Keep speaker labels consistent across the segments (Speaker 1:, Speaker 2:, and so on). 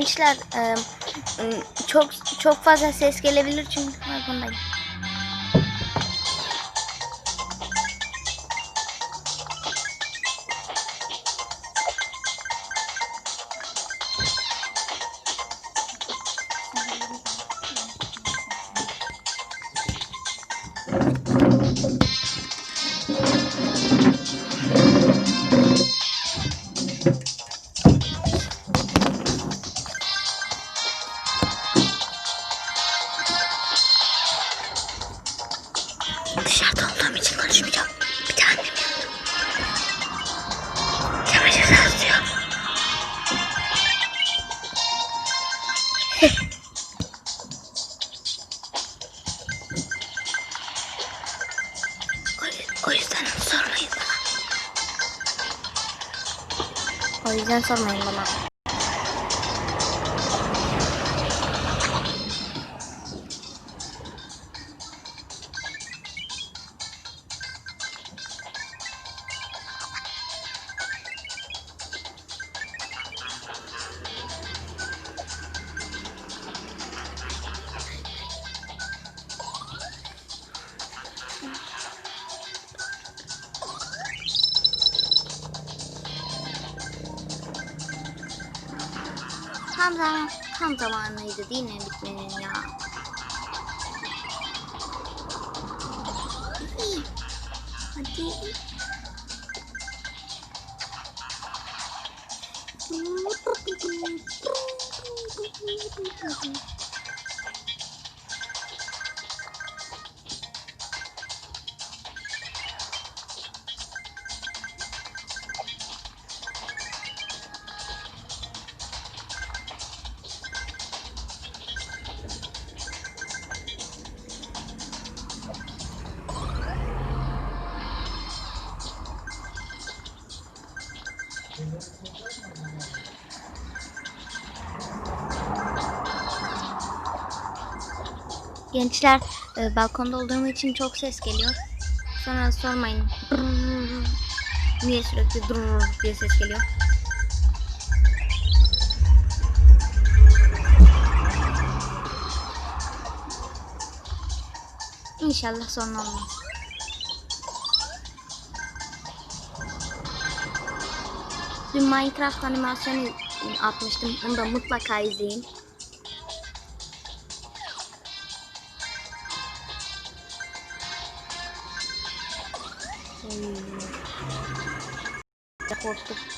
Speaker 1: gençler çok çok fazla ses gelebilir çünkü farkındayım. O yüzden sormayın bana. Tam zaman tam zamanıydı değil mi bitmenin ya? Hadi. Hadi. Gençler e, balkonda olduğum için çok ses geliyor. Sonra sormayın. Niye sürekli durur diye ses geliyor. İnşallah sorun olmaz. Dün Minecraft animasyonu atmıştım. Onu da mutlaka izleyin. просто.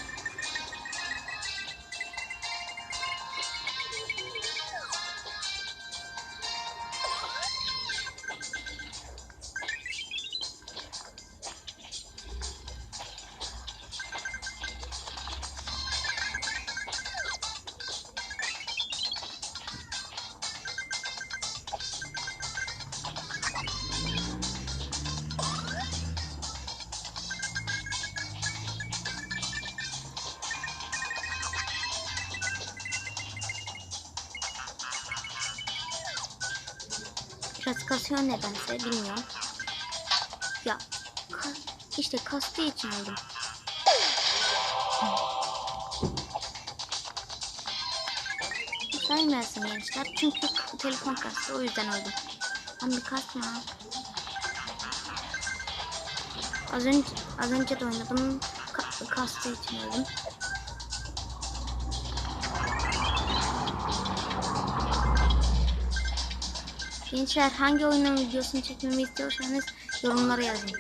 Speaker 1: Biraz kasıyor nedense bilmiyorum. Ya ka- işte kastığı için öldüm. Saymayasın gençler çünkü telefon kastı o yüzden. Lan bir kasma. Az önce az önce de oynadım ka- kastığı için öldüm. Gençler hangi oyunun videosunu çekmemi istiyorsanız yorumlara yazın.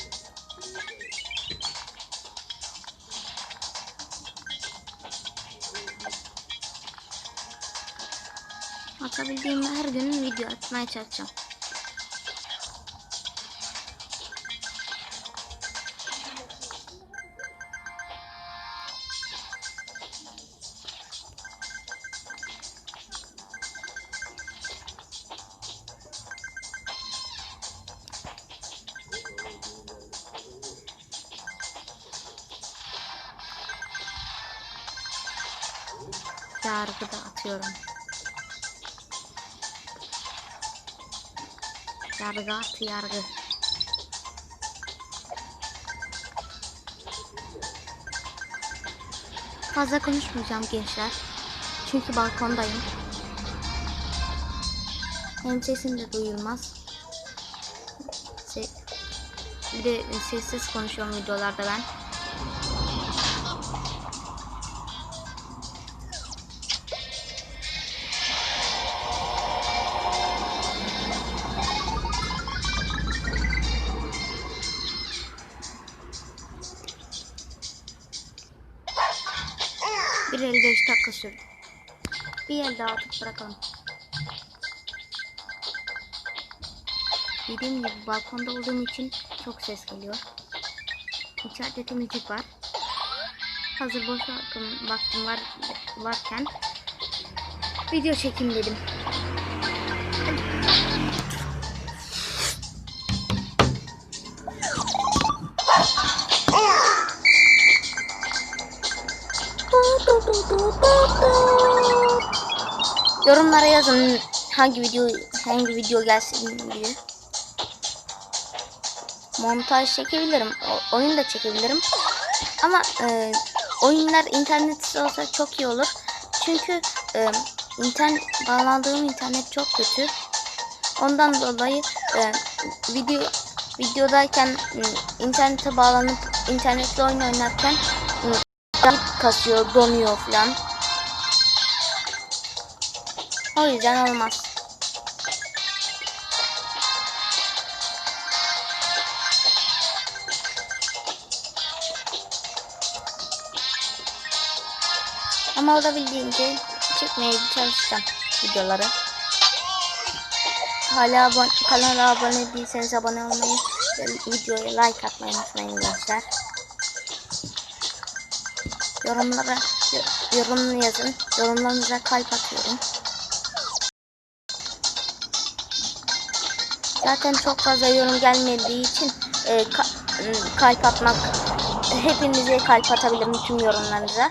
Speaker 1: Atabildiğim her gün video atmaya çalışacağım. Yargıda atıyorum. Yargı at yargı. Fazla konuşmayacağım gençler. Çünkü balkondayım. Hem sesim de duyulmaz. Se bir de sessiz konuşuyorum videolarda ben. Dakika. Bir el daha atıp bırakalım. Dediğim gibi balkonda olduğum için çok ses geliyor. İçeride de müzik var. Hazır boş vaktim, vaktim var, varken video çekeyim dedim. Yorumlara yazın hangi video hangi video gelsin diye. Montaj çekebilirim. o- oyun da çekebilirim. Ama e, oyunlar internetsiz olsa çok iyi olur. Çünkü e, internet bağlandığım internet çok kötü. Ondan dolayı e, video videodayken e, internete bağlanıp internetle oyun oynarken e, kasıyor, donuyor falan. O yüzden olmaz. Ama olabildiğince çekmeye çalışacağım videoları. Hala abone, kanala abone değilseniz abone olmayı videoya like atmayı unutmayın gençler. Yorumlara yo- yorum yazın. Yorumlarınıza kalp atıyorum. Zaten çok fazla yorum gelmediği için e, ka- kalp atmak hepinize kalp atabilirim tüm yorumlarınıza.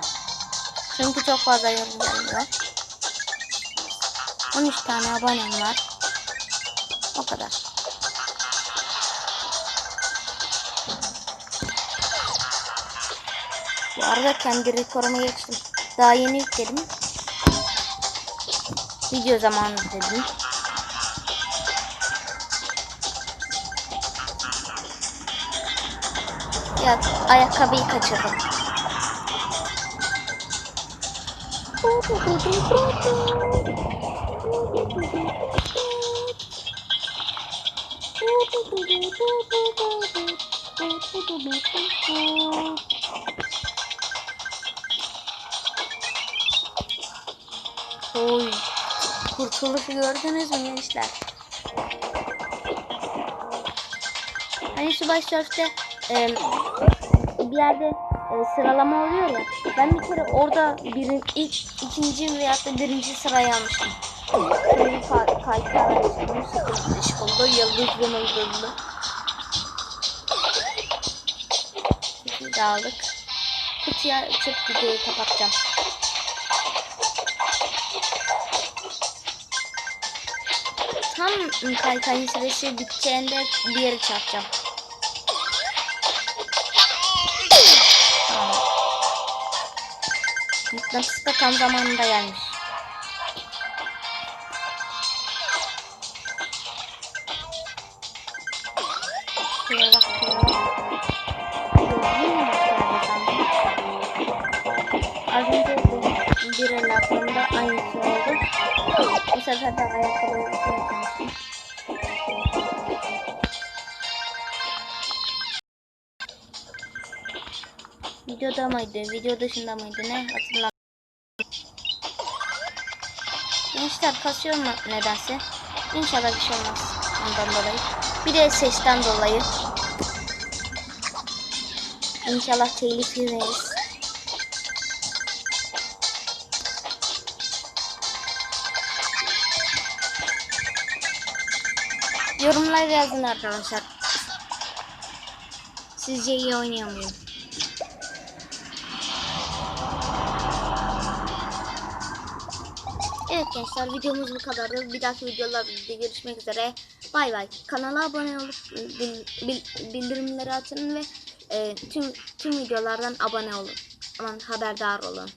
Speaker 1: Çünkü çok fazla yorum gelmiyor. 13 tane abonem var. O kadar. Bu arada kendi rekorumu geçtim. Daha yeni yükledim. Video zamanı dedim. Ya ayakkabıyı kaçırdım. Oy. Kurtuluşu gördünüz mü gençler? Hani Subay Surf'te e, bir yerde e, sıralama oluyor ya. Ben bir kere orada birin, ilk, ikinci veya da birinci sırayı almıştım. Şöyle bir ka- kayıtlar açtım. Sıkıntı oldu. Yıldız yıldızlı. Kutuyu da aldık. Kutuyu açıp videoyu kapatacağım. Tam kaykayın süresi biteceğinde bir yere çarpacağım. Tamam. Mıknatıs da tam zamanında gelmiş. Şuraya? Az önce bir el attığımda aynısı. Bu sefer de yapmıştım. Videoda mıydı? Video dışında mıydı? Ne? Hatırlamıyorum. Gençler kasıyor mu nedense? İnşallah bir şey olmaz ondan dolayı. Bir de sesten dolayı. İnşallah telif yemeyiz. Yorumlar yazın arkadaşlar. Sizce iyi oynuyor muyum? Evet gençler videomuz bu kadardı. Bir dahaki videolarda görüşmek üzere. Bay bay. Kanala abone olup bil- bil- bildirimleri açın ve e, tüm tüm videolardan abone olun. Aman haberdar olun.